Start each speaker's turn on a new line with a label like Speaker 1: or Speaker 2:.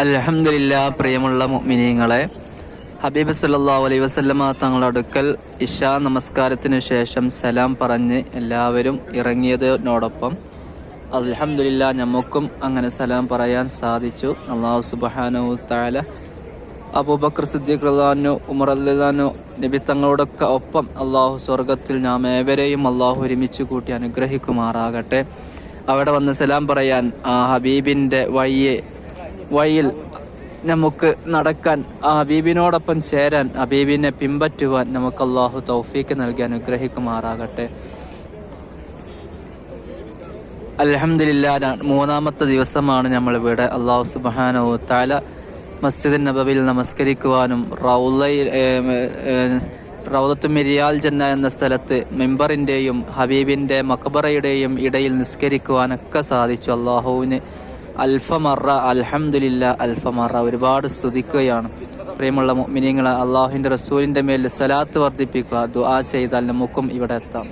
Speaker 1: അലഹമില്ല പ്രിയമുള്ള മുഅ്മിനീങ്ങളെ ഹബീബ് സല്ലാ അലൈ വസല്ലമ തങ്ങളുടെ അടുക്കൽ ഇഷാ നമസ്കാരത്തിന് ശേഷം സലാം പറഞ്ഞ് എല്ലാവരും ഇറങ്ങിയതിനോടൊപ്പം അലഹമില്ല നമുക്കും അങ്ങനെ സലാം പറയാൻ സാധിച്ചു. അള്ളാഹു സുബാനു താല അബൂബക്കർ സിദ്ദീഖ് ഉമർ അല്ലാനു നബി തങ്ങളോടൊക്കെ ഒപ്പം അള്ളാഹു സ്വർഗത്തിൽ നാം ഏവരെയും അള്ളാഹു ഒരുമിച്ച് കൂട്ടി അനുഗ്രഹിക്കുമാറാകട്ടെ. അവിടെ വന്ന് സലാം പറയാൻ ആ ഹബീബിന്റെ വഴിയെ വഴിയിൽ നമുക്ക് നടക്കാൻ ആ ഹബീബിനോടൊപ്പം ചേരാൻ ഹബീബിനെ പിൻപറ്റുവാൻ നമുക്ക് അള്ളാഹു തൗഫീക്ക് നൽകി അനുഗ്രഹിക്കുമാറാകട്ടെ. അലഹമില്ല മൂന്നാമത്തെ ദിവസമാണ് നമ്മൾ ഇവിടെ അള്ളാഹു സുബാനോ താല മസ്ജിദ് നബവിൽ നമസ്കരിക്കുവാനും റൗലയിൽ റൗലത്ത് മിരിയാൽ ജന്ന എന്ന സ്ഥലത്ത് മെമ്പറിന്റെയും ഹബീബിന്റെ മക്ബറയുടെയും ഇടയിൽ നിസ്കരിക്കുവാനൊക്കെ സാധിച്ചു. അള്ളാഹുവിന് അൽഫമറ അൽഹംദുലില്ല അൽഫമറ ഒരുപാട് സ്തുതിക്കുകയാണ്. പ്രിയമുള്ള മിനിങ്ങളെ അള്ളാഹുവിന്റെ റസൂലിന്റെ മേൽ സലാത്ത് വർദ്ധിപ്പിക്കുക ദുആ ചെയ്താൽ നമുക്കും ഇവിടെ എത്താം.